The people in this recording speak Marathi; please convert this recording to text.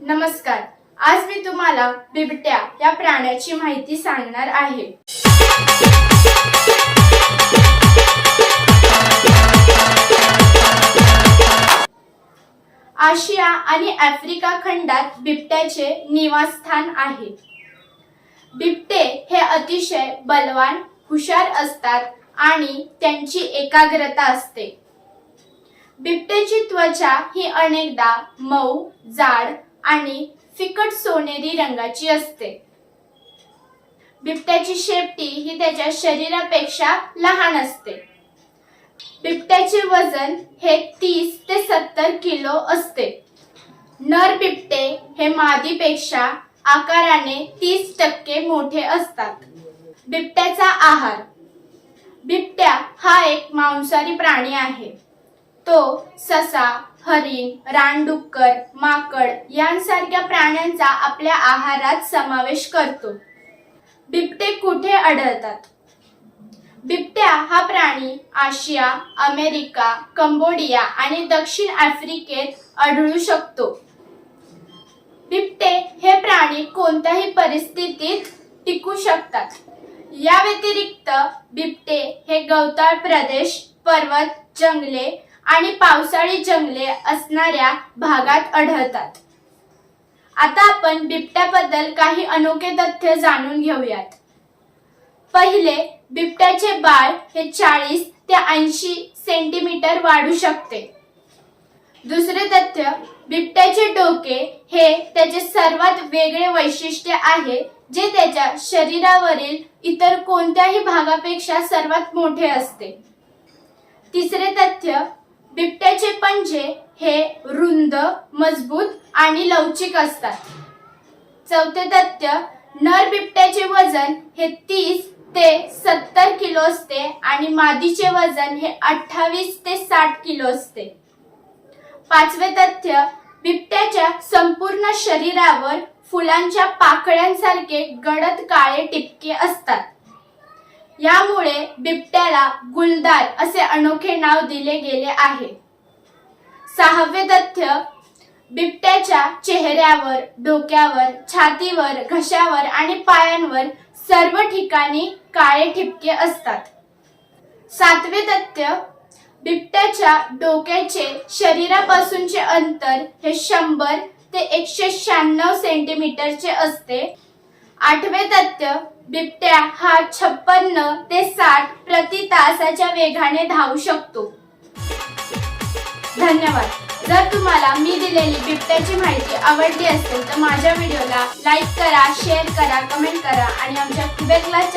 नमस्कार. आज मी तुम्हाला बिबट्या या प्राण्याची माहिती सांगणार आहे. आशिया आणि आफ्रिका खंडात बिबट्याचे निवासस्थान आहे. बिबटे हे अतिशय बलवान हुशार असतात आणि त्यांची एकाग्रता असते. बिबट्याची त्वचा ही अनेकदा मऊ जाड आणि फिकट सोनेरी रंगाची असते. बिबट्याची शेपटी ही त्याच्या शरीरापेक्षा लहान असते. बिबट्याचे वजन हे तीस ते सत्तर किलो असते. नर बिबटे हे मादीपेक्षा आकाराने तीस टक्के मोठे असतात. बिबट्याचा आहार. बिबट्या हा एक मांसाहारी प्राणी आहे. तो ससा हरिण रानडुक्कर माकड यांसारख्या प्राण्यांचा आपल्या आहारात समावेश करतो. बिबटे कुठे आढळतात? बिबट्या हा प्राणी आशिया अमेरिका कंबोडिया आणि दक्षिण आफ्रिकेत आढळू शकतो. बिबटे हे प्राणी कोणत्याही परिस्थितीत टिकू शकतात. या व्यतिरिक्त बिबटे हे गवताळ प्रदेश पर्वत जंगले आणि पावसाळी जंगले असणाऱ्या भागात आढळतात. आता आपण बिबट्याबद्दल काही अनोखे तथ्य जाणून घेऊयात. पहिले बिबट्याचे बाळ हे चाळीस ते ऐंशी सेंटीमीटर वाढू शकते. दुसरे तथ्य बिबट्याचे डोके हे त्याचे सर्वात वेगळे वैशिष्ट्य आहे जे त्याच्या शरीरावरील इतर कोणत्याही भागापेक्षा सर्वात मोठे असते. तिसरे तथ्य बिबट्याचे पंजे हे रुंद मजबूत आणि लवचिक असतात. चौथे तथ्य नर बिबट्याचे वजन हे तीस ते सत्तर किलो असते आणि मादीचे वजन हे अठ्ठावीस ते साठ किलो असते. पाचवे तथ्य बिबट्याच्या संपूर्ण शरीरावर फुलांच्या पाकळ्यांसारखे गडद काळे टिपके असतात. यामुळे बिबट्याला गुलदार असे अनोखे नाव दिले गेले आहे. सहावे तथ्य बिबट्याच्या चेहऱ्यावर डोक्यावर छातीवर घशावर आणि पायांवर सर्व ठिकाणी काळे ठिपके असतात. सातवे तथ्य बिबट्याच्या डोक्याचे शरीरापासूनचे अंतर हे शंभर ते एकशे शहाण्णव सेंटीमीटरचे असते. आठवे तथ्य बिबट्या हा छप्पन्न ते साठ प्रति तासाच्या वेगाने धावू शकतो. धन्यवाद. जर तुम्हाला मी दिलेली बिबट्याची माहिती आवडली असेल तर माझ्या व्हिडिओला लाईक करा शेअर करा कमेंट करा आणि आमच्या क्युबेक क्लास